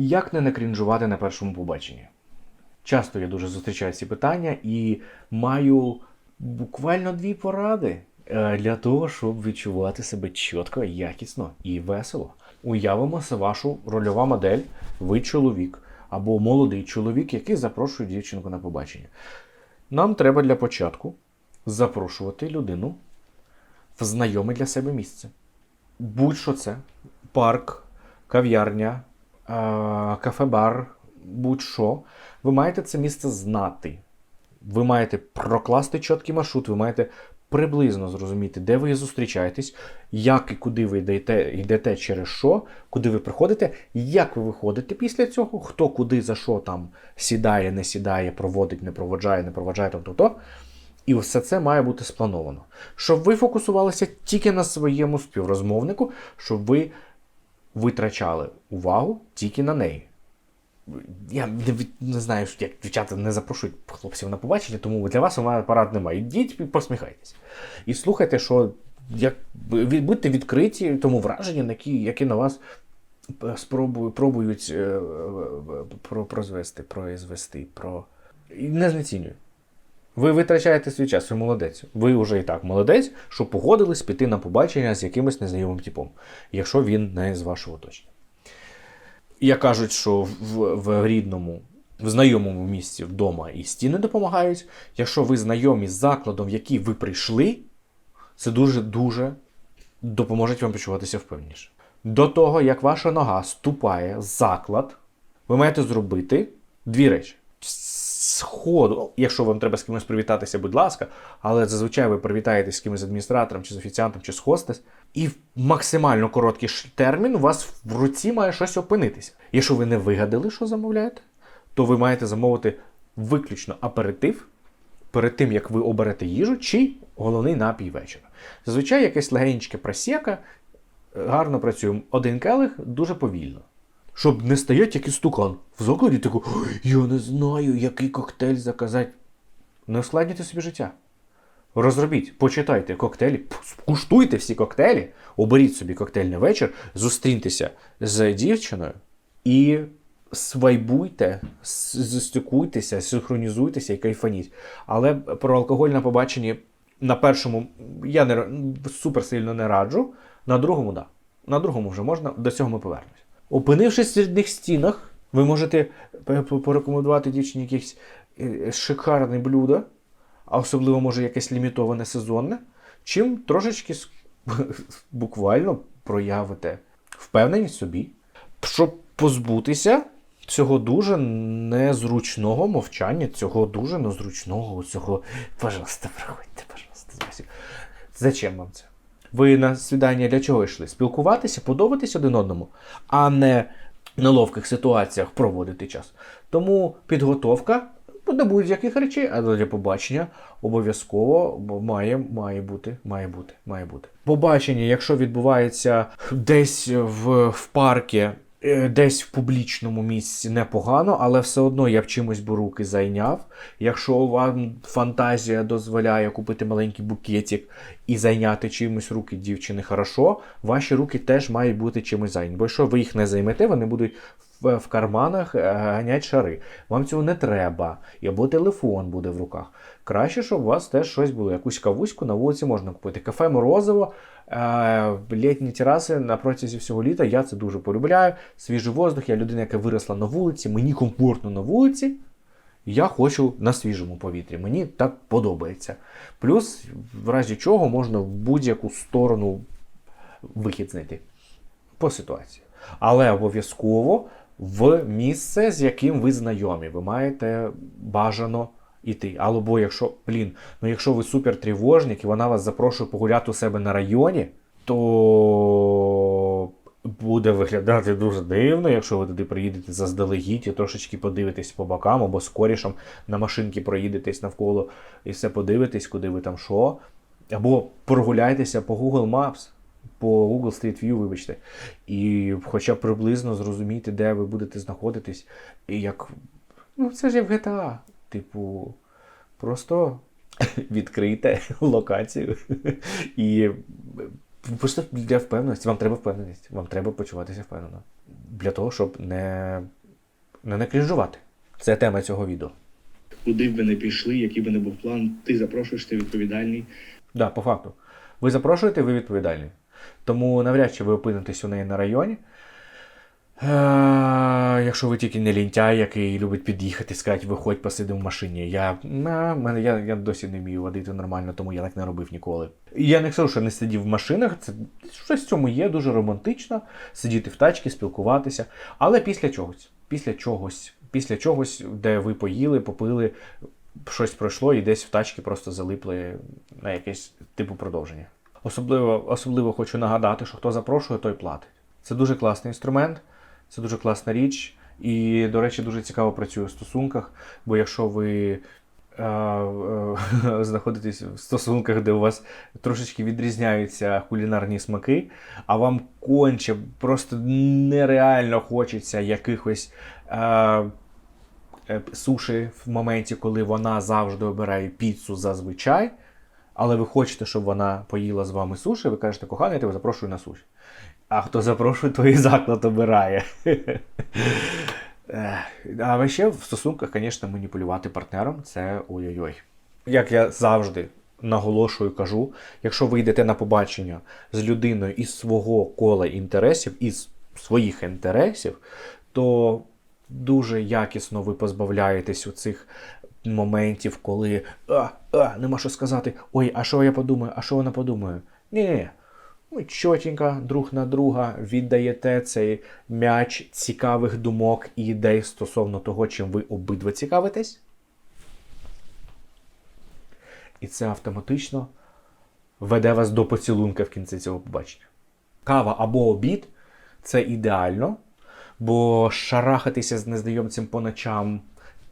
Як не накрінжувати на першому побаченні? Часто я дуже зустрічаю ці питання і маю буквально дві поради е, для того, щоб відчувати себе чітко, якісно і весело. Уявимо вашу рольова модель, ви чоловік або молодий чоловік, який запрошує дівчинку на побачення. Нам треба для початку запрошувати людину в знайоме для себе місце. Будь-що це парк, кав'ярня, кафе-бар, будь-що. Ви маєте це місце знати. Ви маєте прокласти чіткий маршрут, ви маєте приблизно зрозуміти, де ви зустрічаєтесь, як і куди ви йдете, йдете через що, куди ви приходите, як ви виходите після цього, хто куди за що там сідає, не сідає, проводить, не проводжає, не проводжає, то, то, то. І все це має бути сплановано. Щоб ви фокусувалися тільки на своєму співрозмовнику, щоб ви витрачали увагу тільки на неї. Я не, не знаю, як дівчата не запрошують хлопців на побачення, тому для вас у мене парад немає. Йдіть і посміхайтесь. І слухайте, що як, будьте відкриті тому враженню, які на вас е, спробують, пробують е, е, про, прозвести, произвести, про. Не знецінюю. Ви витрачаєте свій час, ви молодець. Ви вже і так молодець, що погодились піти на побачення з якимось незнайомим типом, якщо він не з вашого оточення. Як кажуть, що в, в рідному, в знайомому місці вдома і стіни допомагають. Якщо ви знайомі з закладом, в який ви прийшли, це дуже-дуже допоможе вам почуватися впевненіше. До того, як ваша нога ступає в заклад, ви маєте зробити дві речі. Сходу, якщо вам треба з кимось привітатися, будь ласка, але зазвичай ви привітаєтесь з кимось з адміністратором, чи з офіціантом, чи з хостес, і в максимально короткий термін у вас в руці має щось опинитися. Якщо ви не вигадали, що замовляєте, то ви маєте замовити виключно аперитив перед тим, як ви оберете їжу, чи головний напій вечора. Зазвичай якесь легеньке просека, гарно працює. Один келих дуже повільно. Щоб не стоять як і стукан в закладі, таку, я не знаю, який коктейль заказати. Не ускладнюйте собі життя. Розробіть, почитайте коктейлі, скуштуйте всі коктейлі, оберіть собі коктейльний вечір, зустріньтеся з дівчиною і свайбуйте, с- синхронізуйтеся і кайфаніть. Але про алкоголь на побаченні на першому я не супер сильно не раджу, на другому да. На другому вже можна, до цього ми повернемось. Опинившись в рідних стінах, ви можете порекомендувати дівчині якесь е, шикарне блюдо, а особливо може якесь лімітоване сезонне, чим трошечки буквально проявите впевненість собі, щоб позбутися цього дуже незручного мовчання, цього дуже незручного, цього. Пожалуйста, приходьте, пожалуйста, спасибо. Зачем вам це? Ви на свідання для чого йшли? Спілкуватися, подобатись один одному, а не в неловких ситуаціях проводити час. Тому підготовка до будь-яких речей, а для побачення обов'язково має, має бути, має бути, має бути. Побачення, якщо відбувається десь в, в паркі, десь в публічному місці непогано, але все одно я б чимось би руки зайняв. Якщо вам фантазія дозволяє купити маленький букетик і зайняти чимось руки дівчини хорошо, ваші руки теж мають бути чимось зайняті. Бо якщо ви їх не займете, вони будуть в, карманах е, ганять шари. Вам цього не треба. Або телефон буде в руках. Краще, щоб у вас теж щось було. Якусь кавуську на вулиці можна купити. Кафе Морозиво, е, літні тераси на протязі всього літа. Я це дуже полюбляю. Свіжий воздух, я людина, яка виросла на вулиці, мені комфортно на вулиці. Я хочу на свіжому повітрі. Мені так подобається. Плюс, в разі чого, можна в будь-яку сторону вихід знайти по ситуації. Але обов'язково в місце, з яким ви знайомі. Ви маєте бажано йти. Або якщо, блін, ну якщо ви супер тривожник і вона вас запрошує погуляти у себе на районі, то буде виглядати дуже дивно, якщо ви туди приїдете заздалегідь і трошечки подивитесь по бокам або з на машинки проїдетесь навколо і все подивитесь, куди ви там що. Або прогуляйтеся по Google Maps, по Google Street View, вибачте, і хоча б приблизно зрозуміти, де ви будете знаходитись, і як. Ну, це ж як в GTA. Типу, просто відкрийте локацію і просто для впевненості. Вам треба впевненість, вам треба почуватися впевнено. для того, щоб не, не, крінжувати. Це тема цього відео. Куди б ви не пішли, який би не був план, ти запрошуєш, ти відповідальний. Да, по факту. Ви запрошуєте, ви відповідальні. Тому навряд чи ви опинитесь у неї на районі. Е, якщо ви тільки не лінтяй, який любить під'їхати і сказати, виходь, посидимо в машині. Я, на, мене, я, я досі не вмію водити нормально, тому я так не робив ніколи. Я не кажу, що не сидів в машинах, це щось в цьому є, дуже романтично. Сидіти в тачці, спілкуватися. Але після чогось. Після чогось, після чогось, де ви поїли, попили, щось пройшло і десь в тачці просто залипли на якесь типу продовження. Особливо, особливо хочу нагадати, що хто запрошує, той платить. Це дуже класний інструмент, це дуже класна річ. І, до речі, дуже цікаво працює в стосунках, бо якщо ви е, е, знаходитесь в стосунках, де у вас трошечки відрізняються кулінарні смаки, а вам конче просто нереально хочеться якихось. Е, е, суші в моменті, коли вона завжди обирає піцу зазвичай, але ви хочете, щоб вона поїла з вами суші, ви кажете, коханий, я тебе запрошую на суші. А хто запрошує, той і заклад обирає. А ще в стосунках, звісно, маніпулювати партнером це ой-ой-ой. Як я завжди наголошую, кажу, якщо ви йдете на побачення з людиною із свого кола інтересів, із своїх інтересів, то дуже якісно ви позбавляєтесь у цих моментів, коли а, а, нема що сказати. Ой, а що я подумаю, а що вона подумає? Ні, ви чотенько друг на друга віддаєте цей м'яч цікавих думок і ідей стосовно того, чим ви обидва цікавитесь. І це автоматично веде вас до поцілунка в кінці цього побачення. Кава або обід це ідеально, бо шарахатися з незнайомцем по ночам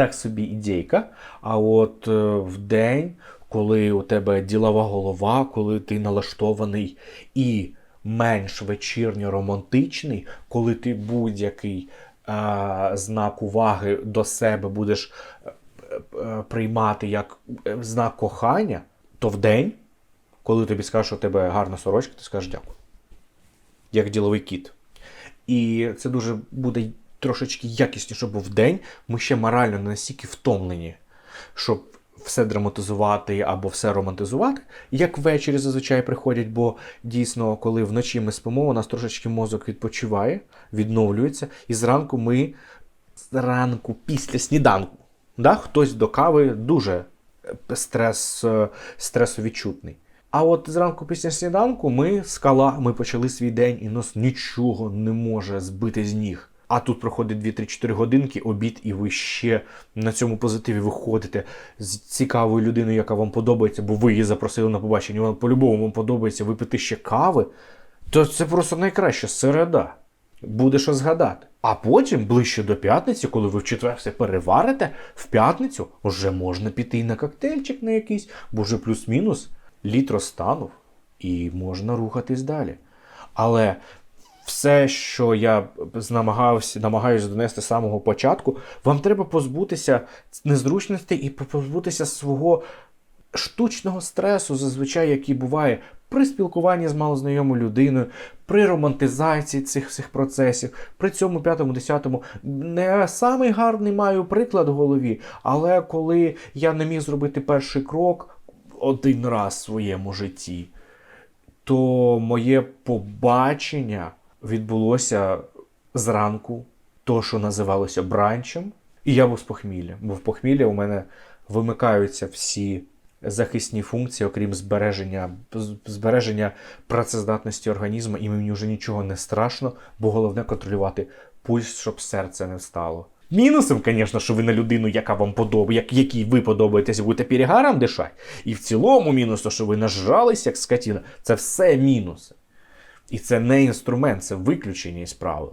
так собі ідейка. А от е, в день, коли у тебе ділова голова, коли ти налаштований і менш вечірньо романтичний, коли ти будь-який е, знак уваги до себе будеш е, е, приймати як знак кохання, то в день, коли тобі скажуть, що у тебе гарна сорочка, ти скажеш дякую. Як діловий кіт. І це дуже буде трошечки якісніше, бо в день ми ще морально не настільки втомлені, щоб все драматизувати або все романтизувати, як ввечері зазвичай приходять, бо дійсно, коли вночі ми спимо, у нас трошечки мозок відпочиває, відновлюється, і зранку ми зранку після сніданку. Да? Хтось до кави дуже е, стрес, е, стресовідчутний. А от зранку після сніданку ми скала, ми почали свій день, і нас нічого не може збити з ніг. А тут проходить 2-3-4 годинки, обід, і ви ще на цьому позитиві виходите з цікавою людиною, яка вам подобається, бо ви її запросили на побачення, вона по-любому вам подобається випити ще кави, то це просто найкраща середа. Буде що згадати. А потім, ближче до п'ятниці, коли ви в четвер все переварите, в п'ятницю вже можна піти і на коктейльчик на якийсь, бо вже плюс-мінус літ розтанув, і можна рухатись далі. Але все, що я намагався, намагаюся донести з самого початку, вам треба позбутися незручностей і позбутися свого штучного стресу, зазвичай, який буває при спілкуванні з малознайомою людиною, при романтизації цих всіх процесів, при цьому п'ятому, десятому. Не самий гарний маю приклад в голові, але коли я не міг зробити перший крок один раз в своєму житті, то моє побачення відбулося зранку, то, що називалося бранчем, і я був з похмілля. Бо в похмілля у мене вимикаються всі захисні функції, окрім збереження, збереження працездатності організму, і мені вже нічого не страшно, бо головне контролювати пульс, щоб серце не встало. Мінусом, звісно, що ви на людину, яка вам подобає, якій ви подобаєтеся, будете перегаром дишати. І в цілому мінус, то, що ви нажрались, як скотіна, це все мінуси. І це не інструмент, це виключення із правил.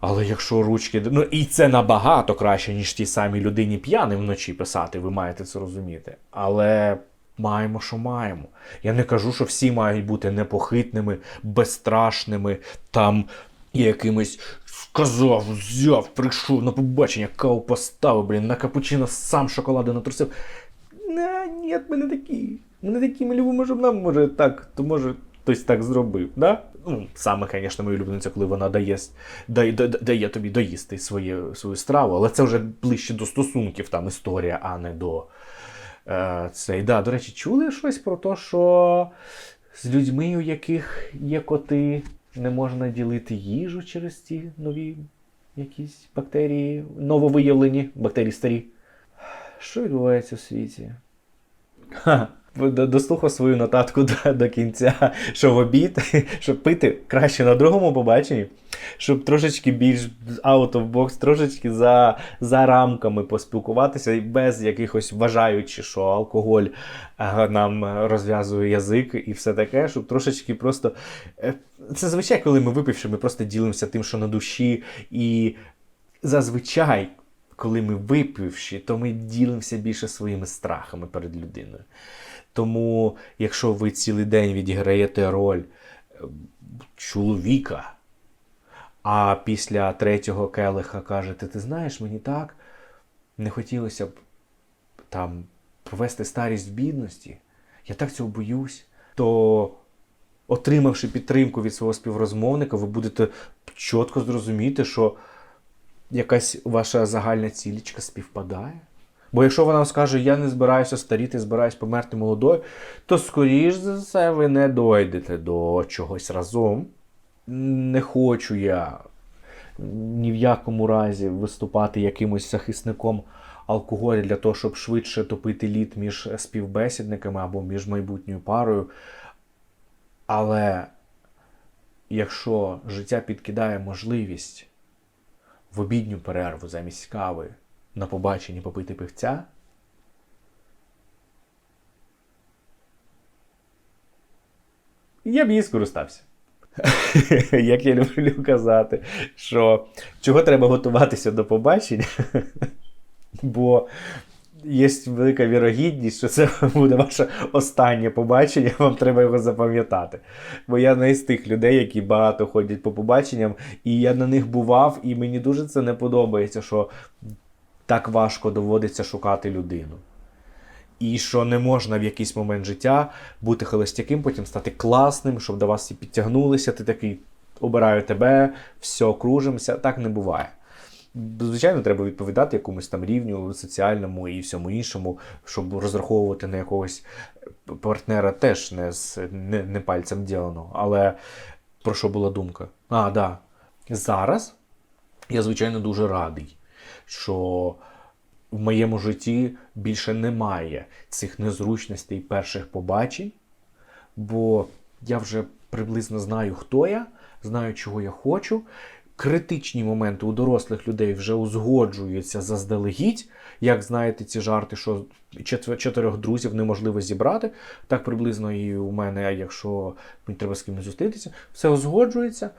Але якщо ручки. Ну і це набагато краще, ніж тій самій людині п'яним вночі писати, ви маєте це розуміти. Але маємо, що маємо. Я не кажу, що всі мають бути непохитними, безстрашними, там якимись сказав, взяв, прийшов на побачення, каву поставив, блін, на капучино сам шоколаду натрусив. Не, ні, ми не такі. Ми не такі, ми любимо, щоб нам може так, то може хтось так зробив. Да? Ну, саме, звісно, моя улюблениця, коли вона дає, дає, дає, тобі доїсти своє, свою страву, але це вже ближче до стосунків там історія, а не до е, цей. Да, до речі, чули щось про те, що з людьми, у яких є коти, не можна ділити їжу через ці нові якісь бактерії, нововиявлені, бактерії старі. Що відбувається в світі? Ха, дослухав свою нотатку до, до кінця, що в обід, щоб пити краще на другому побаченні, щоб трошечки більш out of box, трошечки за, за рамками поспілкуватися і без якихось вважаючи, що алкоголь е, нам розв'язує язик і все таке, щоб трошечки просто. е, Це звичай, коли ми випивши, ми просто ділимося тим, що на душі, і зазвичай. Коли ми випивши, то ми ділимося більше своїми страхами перед людиною. Тому, якщо ви цілий день відіграєте роль е, чоловіка, а після третього келиха кажете, ти знаєш, мені так не хотілося б там провести старість в бідності, я так цього боюсь, то отримавши підтримку від свого співрозмовника, ви будете чітко зрозуміти, що якась ваша загальна цілічка співпадає. Бо якщо вона скаже, я не збираюся старіти, збираюсь померти молодою, то скоріш за все ви не дойдете до чогось разом. Не хочу я ні в якому разі виступати якимось захисником алкоголю для того, щоб швидше топити лід між співбесідниками або між майбутньою парою. Але якщо життя підкидає можливість в обідню перерву замість кави на побаченні попити пивця. Я б її скористався. Як я люблю казати, що чого треба готуватися до побачення, бо є велика вірогідність, що це буде ваше останнє побачення, вам треба його запам'ятати. Бо я не з тих людей, які багато ходять по побаченням, і я на них бував, і мені дуже це не подобається, що так важко доводиться шукати людину. І що не можна в якийсь момент життя бути холостяким, потім стати класним, щоб до вас всі підтягнулися, ти такий обираю тебе, все, кружимося. Так не буває. Звичайно, треба відповідати якомусь там рівню соціальному і всьому іншому, щоб розраховувати на якогось партнера теж не, з, не, не пальцем ділено. Але про що була думка? А, да. Зараз я, звичайно, дуже радий, що в моєму житті більше немає цих незручностей перших побачень, бо я вже приблизно знаю, хто я, знаю, чого я хочу. Критичні моменти у дорослих людей вже узгоджуються заздалегідь. Як знаєте, ці жарти, що чотирьох друзів неможливо зібрати, так приблизно і у мене, якщо мені треба з кимось зустрітися, все узгоджується,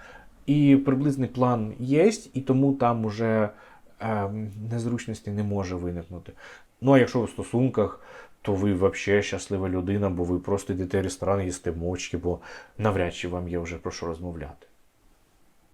і приблизний план є, і тому там уже незручності не може виникнути. Ну а якщо в стосунках, то ви взагалі щаслива людина, бо ви просто йдете в ресторан, їсте мочки, бо навряд чи вам є вже про що розмовляти.